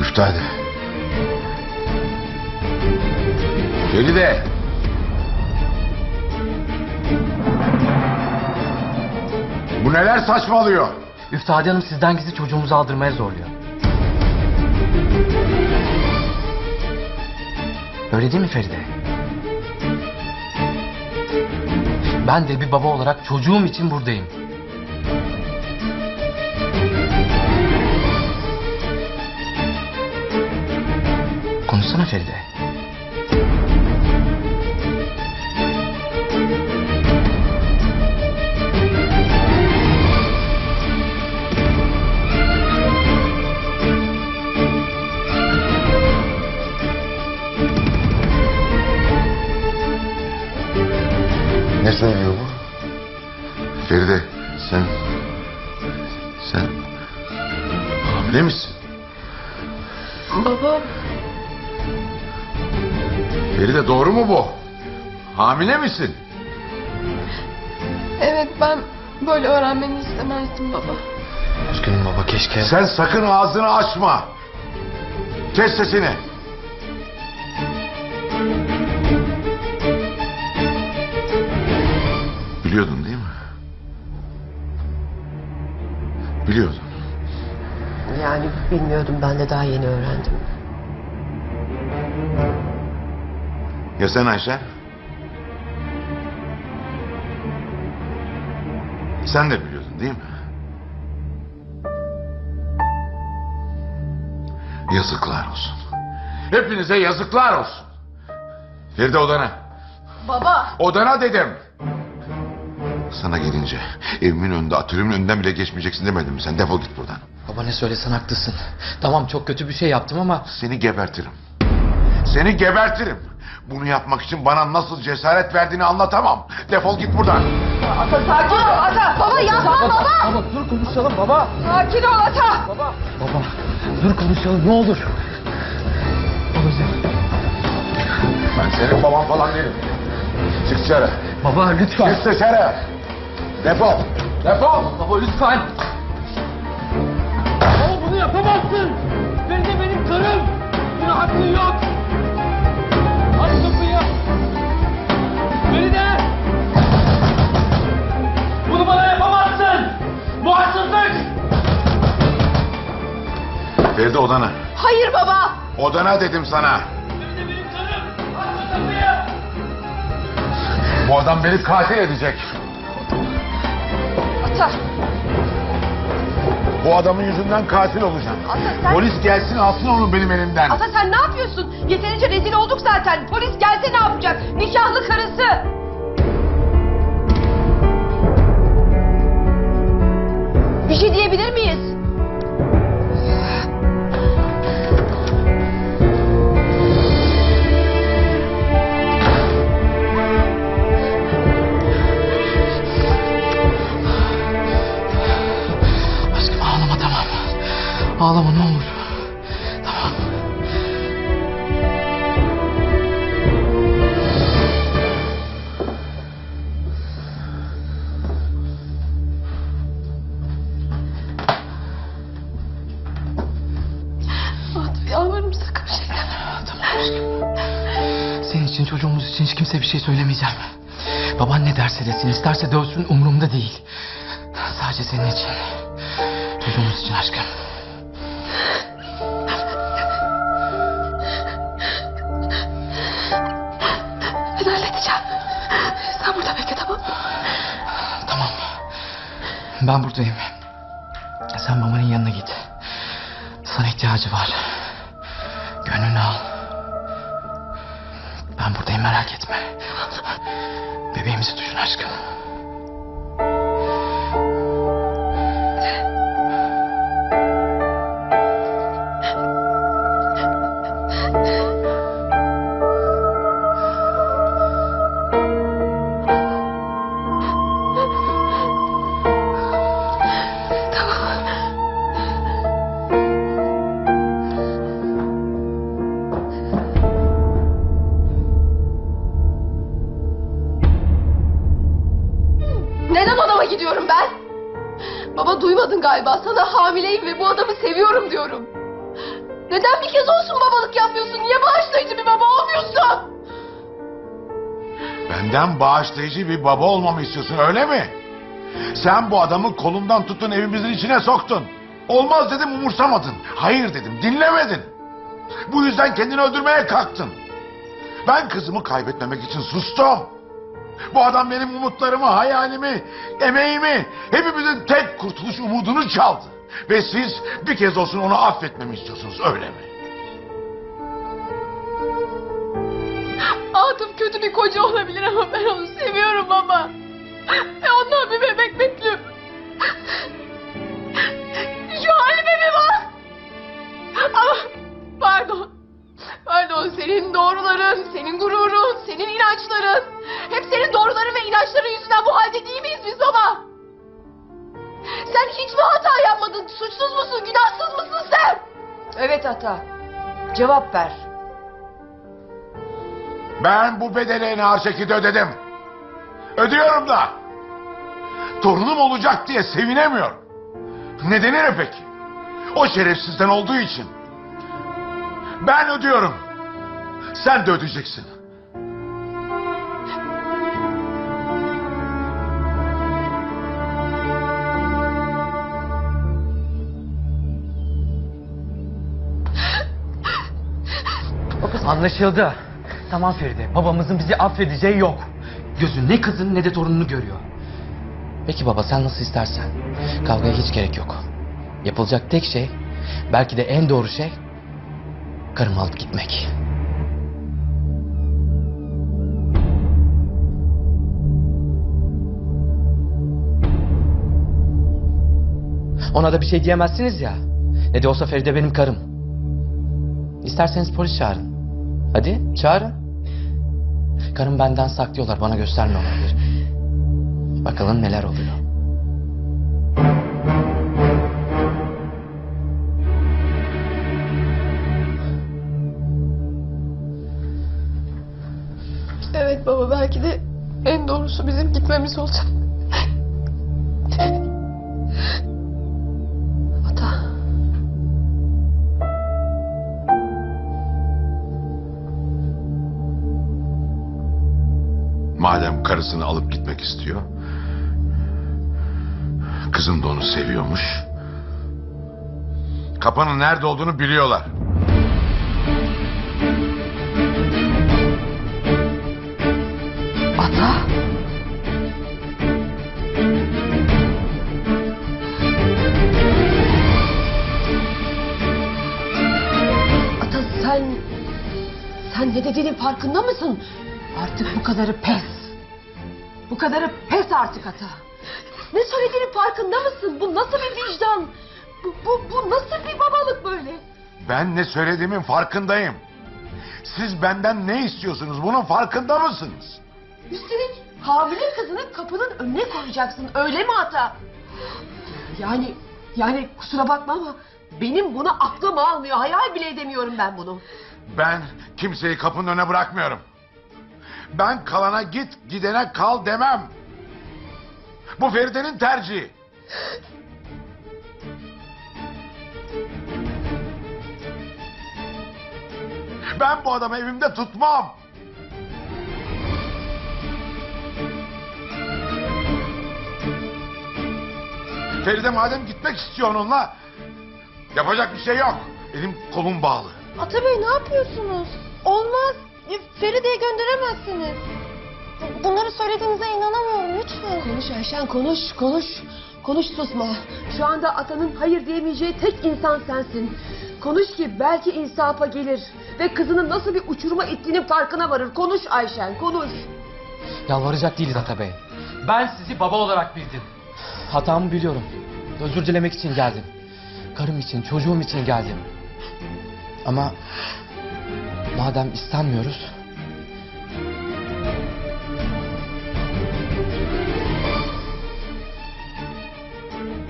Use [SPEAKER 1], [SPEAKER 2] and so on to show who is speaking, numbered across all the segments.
[SPEAKER 1] Üftade. Feride. Bu neler saçmalıyor?
[SPEAKER 2] Üftade Hanım sizden gizli çocuğumuzu aldırmaya zorluyor. Öyle değil mi Feride? Ben de bir baba olarak çocuğum için buradayım. Konuşsana Feride.
[SPEAKER 1] Hamile misin?
[SPEAKER 3] evet ben böyle öğrenmeni istemezdim baba.
[SPEAKER 2] Üzgünüm baba keşke...
[SPEAKER 1] Sen sakın ağzını açma. Kes sesini. Biliyordun değil mi? Biliyordun.
[SPEAKER 4] Yani bilmiyordum ben de daha yeni öğrendim.
[SPEAKER 1] Ya sen Ayşe? Sen de biliyordun değil mi? Yazıklar olsun. Hepinize yazıklar olsun. Feride odana.
[SPEAKER 3] Baba
[SPEAKER 1] Odana dedim. Sana gelince evimin önünde atölyümün önünden bile geçmeyeceksin demedim mi sen? Defol git buradan.
[SPEAKER 2] Baba ne söylesen haklısın. Tamam çok kötü bir şey yaptım ama...
[SPEAKER 1] Seni gebertirim. Seni gebertirim. Bunu yapmak için bana nasıl cesaret verdiğini anlatamam. Defol git buradan.
[SPEAKER 3] sakin ol Ata. Baba yapma baba.
[SPEAKER 2] Baba dur konuşalım baba.
[SPEAKER 3] Sakin ol Ata.
[SPEAKER 2] Baba. Baba dur konuşalım ne olur. Babacığım.
[SPEAKER 1] Ben senin baban falan değilim. Çık dışarı.
[SPEAKER 2] Baba lütfen.
[SPEAKER 1] Çık dışarı. Defol. Defol.
[SPEAKER 2] Baba lütfen. Baba bunu yapamazsın. Feride benim karım. Buna hakkın yok. Feride
[SPEAKER 1] odana.
[SPEAKER 3] Hayır baba.
[SPEAKER 1] Odana dedim sana. Bu adam beni katil edecek.
[SPEAKER 3] Ata.
[SPEAKER 1] Bu adamın yüzünden katil olacağım.
[SPEAKER 3] Ata sen...
[SPEAKER 1] Polis gelsin alsın onu benim elimden.
[SPEAKER 3] Ata sen ne yapıyorsun? Yeterince rezil olduk zaten. Polis gelse ne yapacak? Nikahlı karısı. Şey
[SPEAKER 2] söylemeyeceğim. Baban ne derse desin isterse dövsün umurumda değil. Sadece senin için. Çocuğumuz için aşkım.
[SPEAKER 3] Ben halledeceğim. Sen burada bekle tamam?
[SPEAKER 2] Tamam. Ben buradayım. Sen babanın yanına git. Sana ihtiyacı var.
[SPEAKER 3] Bağışlayıcı bir baba
[SPEAKER 1] olmamı istiyorsun öyle mi? Sen bu adamı kolundan tuttun evimizin içine soktun. Olmaz dedim umursamadın. Hayır dedim dinlemedin. Bu yüzden kendini öldürmeye kalktın. Ben kızımı kaybetmemek için sustum. Bu adam benim umutlarımı, hayalimi, emeğimi, hepimizin tek kurtuluş umudunu çaldı. Ve siz bir kez olsun onu affetmemi istiyorsunuz öyle mi?
[SPEAKER 3] Atıf kötü bir koca olabilir ama ben onu seviyorum baba. Ve ondan bir bebek bekliyorum. Şu halime bir bak. Ama pardon. Pardon senin doğruların, senin gururun, senin inançların. Hep senin doğruların ve inançların yüzünden bu halde değil miyiz biz baba? Sen hiç mi hata yapmadın? Suçsuz musun? Günahsız mısın sen? Evet hata. Cevap ver.
[SPEAKER 1] Ben bu bedeli en ağır şekilde ödedim. Ödüyorum da. Torunum olacak diye sevinemiyorum. Nedeni ne peki? O şerefsizden olduğu için. Ben ödüyorum. Sen de ödeyeceksin.
[SPEAKER 2] Anlaşıldı. Tamam Feride. Babamızın bizi affedeceği yok. Gözü ne kızın ne de torununu görüyor. Peki baba sen nasıl istersen. Kavgaya hiç gerek yok. Yapılacak tek şey, belki de en doğru şey, karımı alıp gitmek. Ona da bir şey diyemezsiniz ya. Ne de olsa Feride benim karım. İsterseniz polis çağırın. Hadi çağırın. Karım benden saklıyorlar bana göstermiyorlar. Bakalım neler oluyor.
[SPEAKER 3] Evet baba belki de en doğrusu bizim gitmemiz olacak.
[SPEAKER 1] Madem karısını alıp gitmek istiyor. Kızım da onu seviyormuş. Kapanın nerede olduğunu biliyorlar.
[SPEAKER 3] Ata. Ata sen... Sen ne dediğinin farkında mısın? Artık bu kadarı pes. Bu kadarı pes artık Ata. Ne söylediğinin farkında mısın? Bu nasıl bir vicdan? Bu, bu, bu nasıl bir babalık böyle?
[SPEAKER 1] Ben ne söylediğimin farkındayım. Siz benden ne istiyorsunuz? Bunun farkında mısınız?
[SPEAKER 3] Üstelik hamile kızını kapının önüne koyacaksın öyle mi Ata? Yani yani kusura bakma ama benim bunu aklım almıyor. Hayal bile edemiyorum ben bunu.
[SPEAKER 1] Ben kimseyi kapının önüne bırakmıyorum. Ben kalana git, gidene kal demem. Bu Feride'nin tercihi. Ben bu adamı evimde tutmam. Feride madem gitmek istiyor onunla... ...yapacak bir şey yok. Elim kolum bağlı.
[SPEAKER 5] Ata Bey ne yapıyorsunuz? Olmaz. E, Feride'ye gönderemezsiniz. Bunları söylediğinize inanamıyorum lütfen.
[SPEAKER 3] Konuş Ayşen konuş konuş. Konuş susma. Şu anda atanın hayır diyemeyeceği tek insan sensin. Konuş ki belki insafa gelir. Ve kızının nasıl bir uçuruma ittiğinin farkına varır. Konuş Ayşen konuş.
[SPEAKER 2] Yalvaracak değiliz Ata Bey. Ben sizi baba olarak bildim. Hatamı biliyorum. Özür dilemek için geldim. Karım için, çocuğum için geldim. Ama madem istenmiyoruz...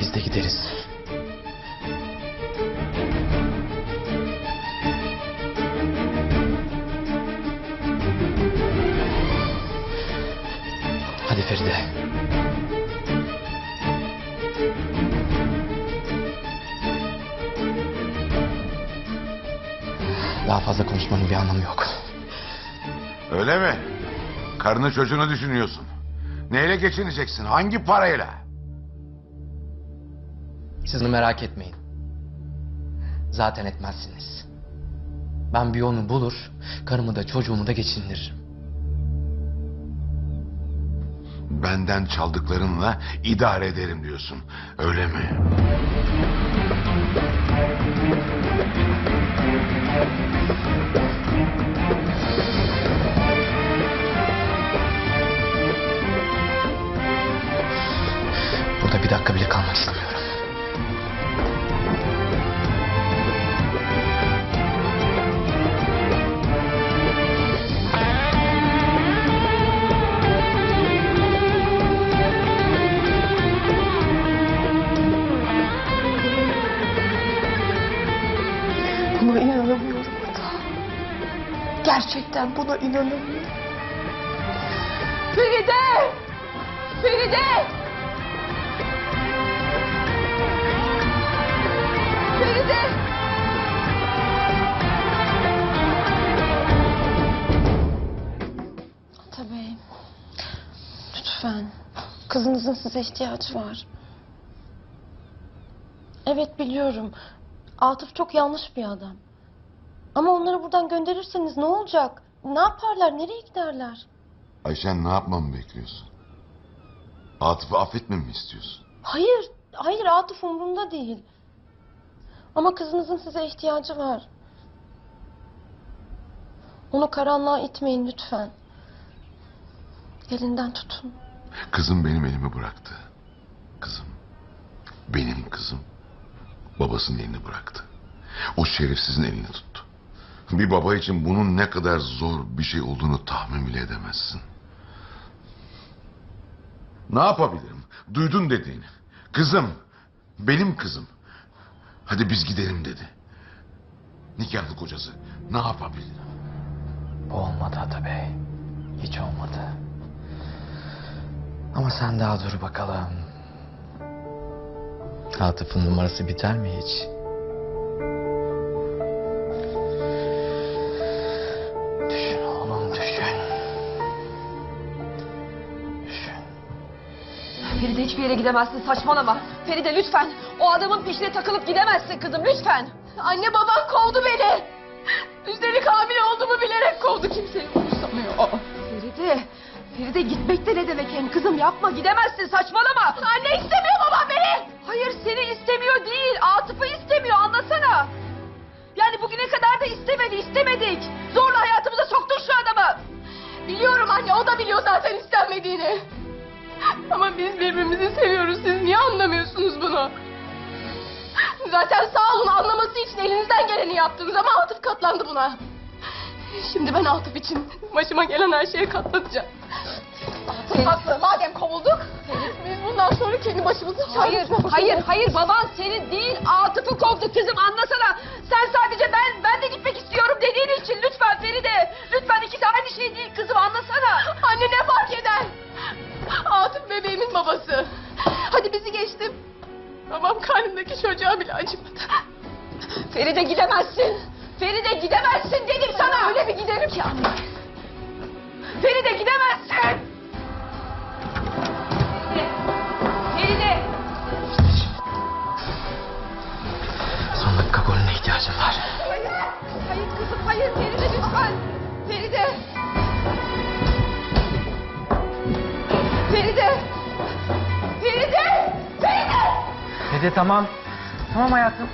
[SPEAKER 2] Biz de gideriz. Hadi Feride. Daha fazla konuşmanın bir anlamı yok.
[SPEAKER 1] Öyle mi? Karını çocuğunu düşünüyorsun. Neyle geçineceksin? Hangi parayla?
[SPEAKER 2] Siz bunu merak etmeyin. Zaten etmezsiniz. Ben bir yolunu bulur, karımı da çocuğumu da geçindiririm.
[SPEAKER 1] Benden çaldıklarınla idare ederim diyorsun. Öyle mi?
[SPEAKER 2] Burada bir dakika bile kalmak istemiyorum.
[SPEAKER 4] Gerçekten buna inanamıyorum.
[SPEAKER 3] Feride! Feride! Feride!
[SPEAKER 5] Ata Bey. Lütfen. Kızınızın size ihtiyacı var. Evet biliyorum. Atıf çok yanlış bir adam. Ama onları buradan gönderirseniz ne olacak? Ne yaparlar? Nereye giderler?
[SPEAKER 1] Ayşen ne yapmamı bekliyorsun? Atıf'ı affetmemi mi istiyorsun?
[SPEAKER 5] Hayır, hayır Atıf umurumda değil. Ama kızınızın size ihtiyacı var. Onu karanlığa itmeyin lütfen. Elinden tutun.
[SPEAKER 1] Kızım benim elimi bıraktı. Kızım. Benim kızım. Babasının elini bıraktı. O şerefsizin elini tuttu. Bir baba için bunun ne kadar zor bir şey olduğunu tahmin bile edemezsin. Ne yapabilirim? Duydun dediğini. Kızım. Benim kızım. Hadi biz gidelim dedi. Nikahlı kocası. Ne yapabilirim?
[SPEAKER 2] Bu olmadı Ata Bey. Hiç olmadı. Ama sen daha dur bakalım. Atıf'ın numarası biter mi hiç?
[SPEAKER 3] Hiçbir yere gidemezsin saçmalama. Feride lütfen. O adamın peşine takılıp gidemezsin kızım lütfen. Anne babam kovdu beni. Üstelik hamile olduğumu bilerek kovdu kimseyi umursamıyor. Feride. Feride gitmek de ne demek hem kızım yapma gidemezsin saçmalama. Anne istemiyor babam beni. Hayır seni istemiyor değil Atıf'ı istemiyor anlasana. Yani bugüne kadar da istemedi istemedik. Zorla hayatımıza soktun şu adamı. Biliyorum anne o da biliyor zaten istenmediğini. Ama biz birbirimizi seviyoruz. Siz niye anlamıyorsunuz bunu? Zaten sağ olun anlaması için elinizden geleni yaptınız ama Atıf katlandı buna. Şimdi ben Atıf için başıma gelen her şeye katlanacağım. Atıf haklı. Madem kovulduk, biz bundan sonra kendi başımızı Hayır, hayır, hayır. Baban seni değil Atıf'ı kovdu kızım anlasana. Sen sadece ben, ben de gitmek istiyorum dediğin için lütfen Feride. Lütfen ikisi aynı şey değil kızım anlasana. Anne ne fark eder? Atıf bebeğimin babası. Hadi bizi geçtim. Babam karnındaki çocuğa bile acımadı. Feride gidemezsin. Feride gidemezsin dedim sana. Öyle bir giderim ki anne. Feride gidemezsin. Feride.
[SPEAKER 2] Son dakika golüne ihtiyacım var.
[SPEAKER 3] Hayır. Hayır kızım hayır. Feride
[SPEAKER 2] Dede tamam. Tamam hayatım.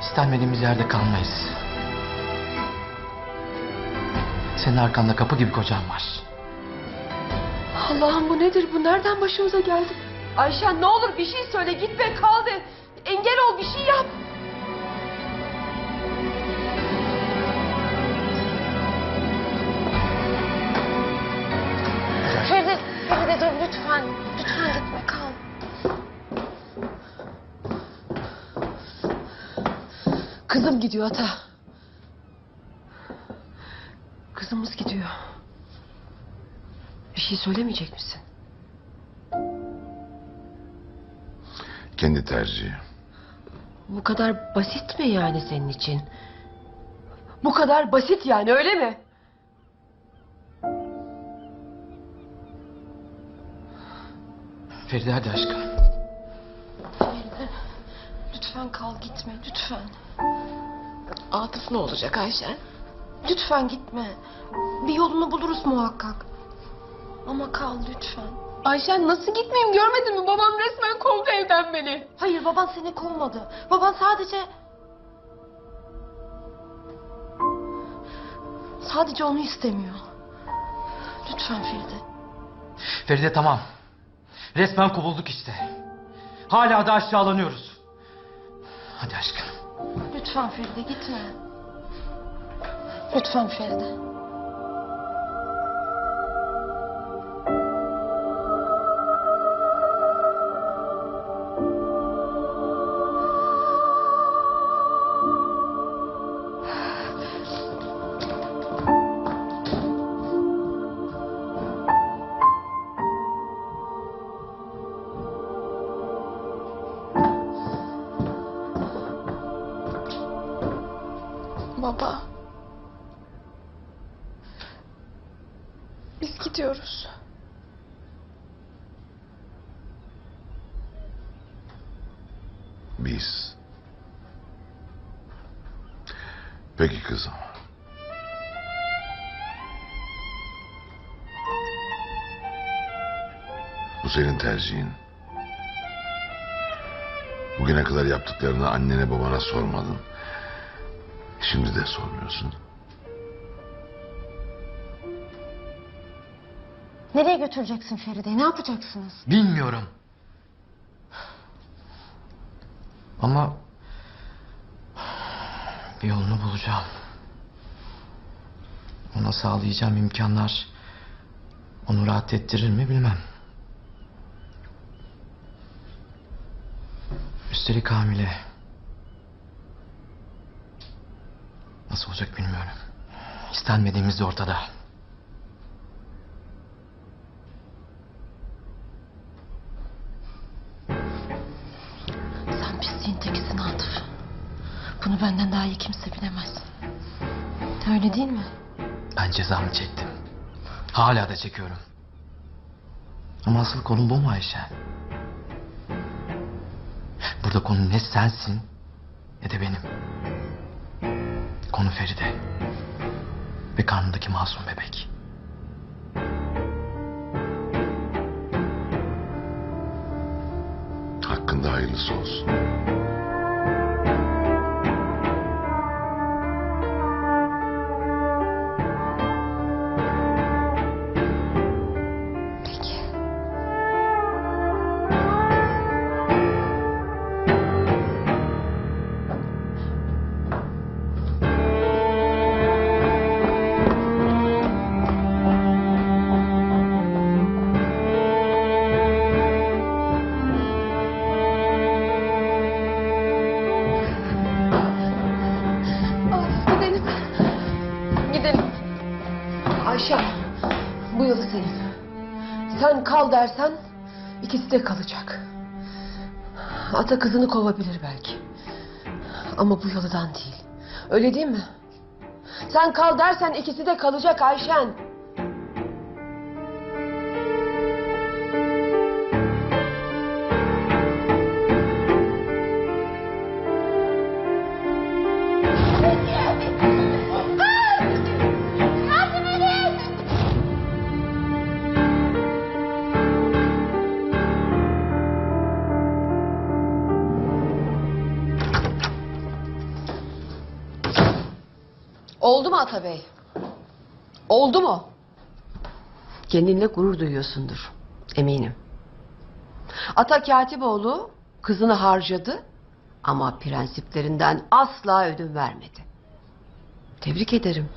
[SPEAKER 2] İstenmediğimiz yerde kalmayız. Senin arkanda kapı gibi kocan var.
[SPEAKER 3] Allah'ım bu nedir? Bu nereden başımıza geldi? Ayşen ne olur bir şey söyle. Gitme kal de. Engel ol bir şey yap.
[SPEAKER 4] Gidiyor ata. Kızımız gidiyor. Bir şey söylemeyecek misin?
[SPEAKER 1] Kendi tercihi.
[SPEAKER 3] Bu kadar basit mi yani senin için? Bu kadar basit yani öyle mi?
[SPEAKER 2] Feride hadi aşkım.
[SPEAKER 5] Feride, lütfen kal gitme lütfen.
[SPEAKER 6] Atıf ne olacak Ayşen?
[SPEAKER 5] Lütfen gitme. Bir yolunu buluruz muhakkak. Ama kal lütfen.
[SPEAKER 6] Ayşen nasıl gitmeyeyim görmedin mi? Babam resmen kovdu evden beni.
[SPEAKER 5] Hayır baban seni kovmadı. Baban sadece... Sadece onu istemiyor. Lütfen Feride.
[SPEAKER 2] Feride tamam. Resmen kovulduk işte. Hala da aşağılanıyoruz. Hadi aşkım.
[SPEAKER 5] Lütfen Feride gitme. Lütfen Feride.
[SPEAKER 6] Baba. Biz gidiyoruz.
[SPEAKER 1] Biz. Peki kızım. Bu senin tercihin. Bugüne kadar yaptıklarını annene babana sormadın. Şimdi de sormuyorsun.
[SPEAKER 5] Nereye götüreceksin Feride'yi? Ne yapacaksınız?
[SPEAKER 2] Bilmiyorum. Ama bir yolunu bulacağım. Ona sağlayacağım imkanlar onu rahat ettirir mi bilmem. Üstelik hamile. Nasıl olacak bilmiyorum. İstenmediğimiz de ortada.
[SPEAKER 5] Sen pisliğin tekisin Atıf. Bunu benden daha iyi kimse bilemez. Öyle değil mi?
[SPEAKER 2] Ben cezamı çektim. Hala da çekiyorum. Ama asıl konu bu mu Ayşe? Burada konu ne sensin ne de benim. Konu Feride. Ve karnındaki masum bebek.
[SPEAKER 1] Hakkında hayırlısı olsun.
[SPEAKER 3] Sen kal dersen ikisi de kalacak. Ata kızını kovabilir belki. Ama bu yılıdan değil. Öyle değil mi? Sen kal dersen ikisi de kalacak Ayşen. Oldu mu Ata Bey? Oldu mu? Kendinle gurur duyuyorsundur. Eminim. Ata Katipoğlu kızını harcadı ama prensiplerinden asla ödün vermedi. Tebrik ederim.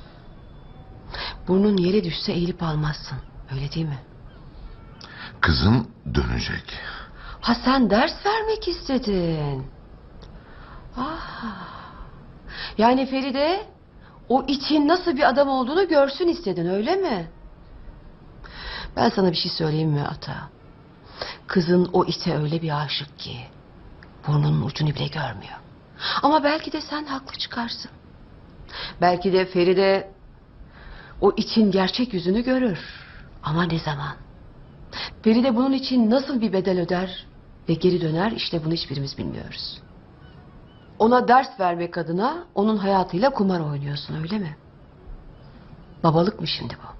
[SPEAKER 3] Burnun yere düşse eğilip almazsın. Öyle değil mi?
[SPEAKER 1] Kızım dönecek.
[SPEAKER 3] Ha sen ders vermek istedin. Ah. Yani Feride o için nasıl bir adam olduğunu görsün istedin öyle mi? Ben sana bir şey söyleyeyim mi Ata? Kızın o ite öyle bir aşık ki burnunun ucunu bile görmüyor. Ama belki de sen haklı çıkarsın. Belki de Feride o için gerçek yüzünü görür. Ama ne zaman? Feride bunun için nasıl bir bedel öder ve geri döner işte bunu hiçbirimiz bilmiyoruz. Ona ders vermek adına onun hayatıyla kumar oynuyorsun öyle mi? Babalık mı şimdi bu?